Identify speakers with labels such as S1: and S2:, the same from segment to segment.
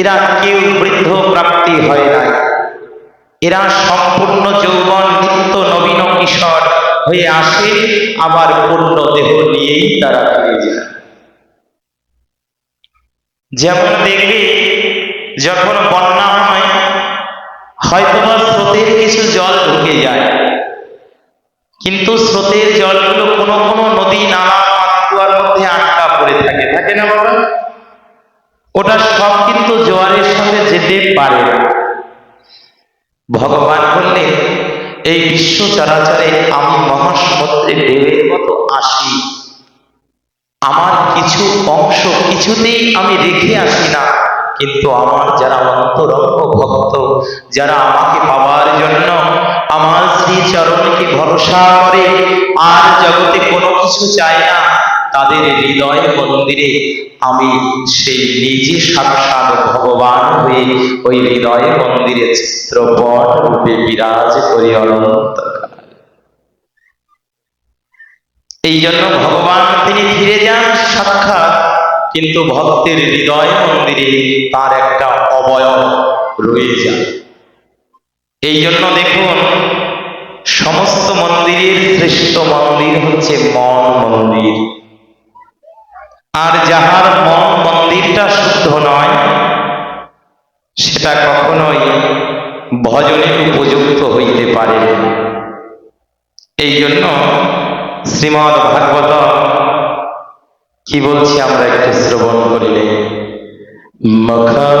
S1: এরা কেউ বৃদ্ধ প্রাপ্তি হয় নাই। এরা সম্পূর্ণ যৌবন নিত্য নবীন কিশোর হয়ে আসে, আবার পূর্ণ দেহ নিয়েই তারা ফিরে যায়। যেমন দেখবে, যখন বন্যা হয়, হয়তোবা স্রোতের কিছু জল ঢুকে যায়। কিন্তু স্রোতের জলগুলো কোনো কোনো নদী, নালা পাকুয়ার মধ্যে আটকা পড়ে থাকে। থাকে না বাবা? ওটা সব কিন্তু জোয়ারের সঙ্গে যেতে পারে। ভগবান বললেন, এই বিশ্ব চরাচরে আমি মহাসমুদ্রে ঢেউয়ের মতো আসি। আমার কিছু অংশ কিছুতেই আমি রেখে আসি না। কিন্তু আমার যারা অন্তরঙ্গ ভক্ত, যারা আমাকে পাওয়ার জন্য আমার শ্রী চরণকে ভরসা করে, আর জগতে কোনো কিছু চায় না তাদের হৃদয় মন্দিরে আমি সেই নিজে সাক্ষাৎ ভগবান হয়ে ওই হৃদয় মন্দিরে চিত্রপট রূপে বিরাজ করি অনন্তকাল। এই জন্য ভগবান তিনি ফিরে যান সাক্ষাৎ, কিন্তু ভক্তের হৃদয় মন্দিরে তার একটা অবয়ব রয়ে যায় এই জন্য দেখুন, সমস্ত মন্দিরের শ্রেষ্ঠ মন্দির হচ্ছে মন মন্দির। আর যাহার মন মন্দিরটা শুদ্ধ নয়, সেটা কখনোই ভজনের উপযুক্ত হইতে পারে এই জন্য শ্রীমদ ভাগবত কি বলছি আমরা একটু শ্রবণ করিলে? মখম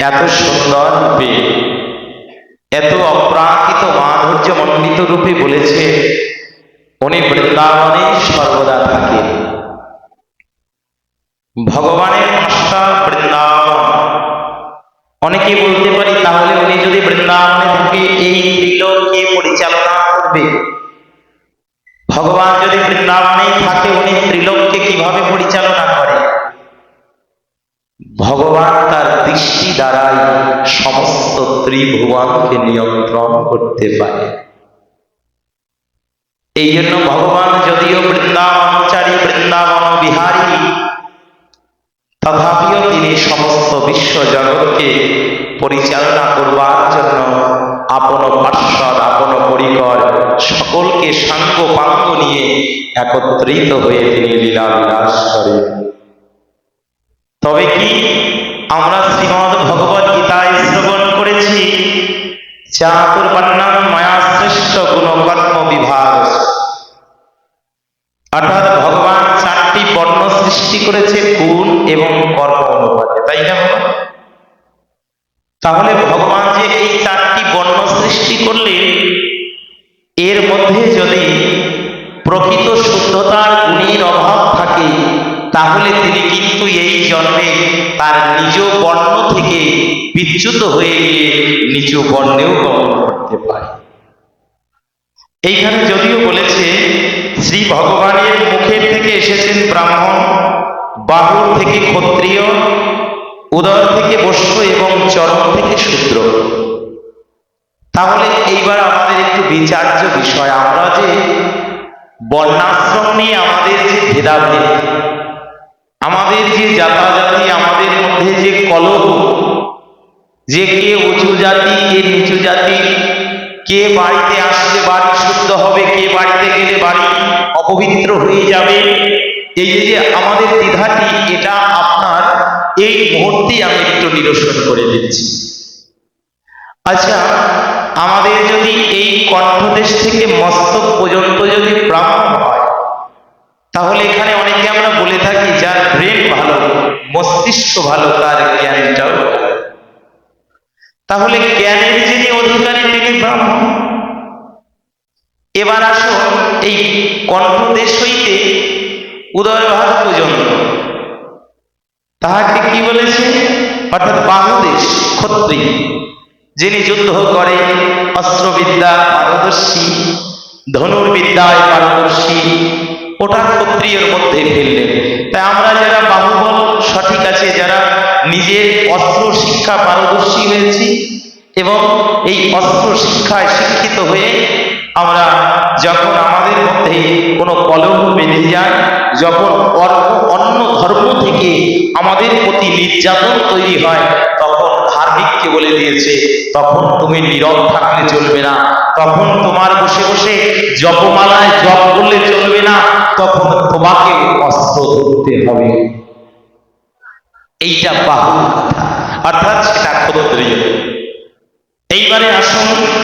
S1: এত সুন্দর রূপে, এত অপ্রাকৃত মাধুর্য মণ্ডিত রূপে বলেছে, উনি বৃন্দাবনে সর্বদা থাকেন ভগবানের পাঁচটা বৃন্দাবন। অনেকে বলতে পারি, তাহলে উনি যদি বৃন্দাবনে থাকে, এই ত্রিলোক কে পরিচালনা করবে। ভগবান যদি বৃন্দাবনেই থাকে, উনি ত্রিলোককে কীভাবে পরিচালনা করে? ভগবান তার দৃষ্টি দ্বারাই সমস্ত ত্রিভুবনকে নিয়ন্ত্রণ করতে পারে। এই জন্য ভগবান যদিও বৃন্দাবনচারী বৃন্দাবন, বিহারী, তথাপিও তিনি সমস্ত বিশ্ব জগৎকে পরিচালনা করবার জন্য আপন পার্শ্বদ, আপন পরিকর সকলকে সাঙ্গ পাঙ্গ নিয়ে একত্রিত হয়ে তিনি লীলা বিলাস করেন। তবে কি আমরা শ্রীমদ ভগবত গীতায় শ্রবণ করেছি। চাতুর্বর্ণম মায়া শ্রেষ্ঠ গুণকর্ম বিভাগ। অর্থাৎ ভগবান চারটি বর্ণ সৃষ্টি করেছে, গুণ এবং কর্ম অনুপাতে, তাই না? তাহলে ভগবান যে এই চারটি বর্ণ সৃষ্টি করলেন, এর মধ্যে যদি বিচ্যুত হয়ে গিয়ে নিজ বর্ণেও গমন করতে পারে। এইখানে যদিও বলেছে, শ্রী ভগবানের মুখের থেকে এসেছেন ব্রাহ্মণ, বাহুর থেকে ক্ষত্রিয়, উদর থেকে বৈশ্য এবং চরণ থেকে শূদ্র। তাহলে এইবার আমাদের একটু বিচার্য বিষয়। আমরা যে বর্ণাশ্রম নিয়ে আমাদের যে ভেদাভেদ, আমাদের যে জাতাজাতি, আমাদের মধ্যে যে কলহ যে কে উঁচু জাতি, কে নিচু জাতি, কে বাড়িতে আসলে বাড়ি শুদ্ধ হবে, কে বাড়িতে গেলে বাড়ি অপবিত্র হয়ে যাবে এই যে আমাদের দ্বিধাটি, এটা আপনার এই মুহূর্তেই আমি একটু নিরসন করে দিচ্ছি আচ্ছা আমাদের যদি এই কণ্ঠদেশ থেকে মস্তক পর্যন্ত যদি ব্রাহ্মণ হয়, তাহলে এখানে অনেকে আমরা বলে থাকি, যার ব্রেন ভালো, মস্তিষ্ক ভালো, তার জ্ঞানটাও। তাহলে জ্ঞানের যিনি অধিকারী তিনি ব্রাহ্মণ এবার আসুন এই কণ্ঠদেশ হইতে উদয়ভাগ পর্যন্ত। তাহাকে কি বলেছে? অর্থাৎ বাহুদেশ ক্ষত্রিয় যিনি যুদ্ধ করে অস্ত্রবিদ্যা পারদর্শী ধনুর্বিদ্যায় পারদর্শী ওটা ক্ষত্রিয়ের মধ্যে ফেললেন। তাই আমরা যারা বাহুবল সঠিক আছে যারা নিজের অস্ত্র শিক্ষা পারদর্শী হয়েছি এবং এই অস্ত্র শিক্ষায় শিক্ষিত হয়ে আমরা যখন আমাদের মধ্যে কোনো কলহ বেঁধে যায়, যখন অন্য ধর্ম থেকে আমাদের প্রতি নির্যাতন তৈরি হয়, তখন ধার্মিককে বলে দিয়েছে, তখন তুমি নীরব থাকলে চলবে না, তখন তোমার বসে বসে জপমালায় জপ করলে চলবে না, তখন তোমাকে অস্ত্র ধরতে হবে। এইটা বাহুর কথা। অর্থাৎ সেটা ক্ষত্রিয় এইবারে আসুন।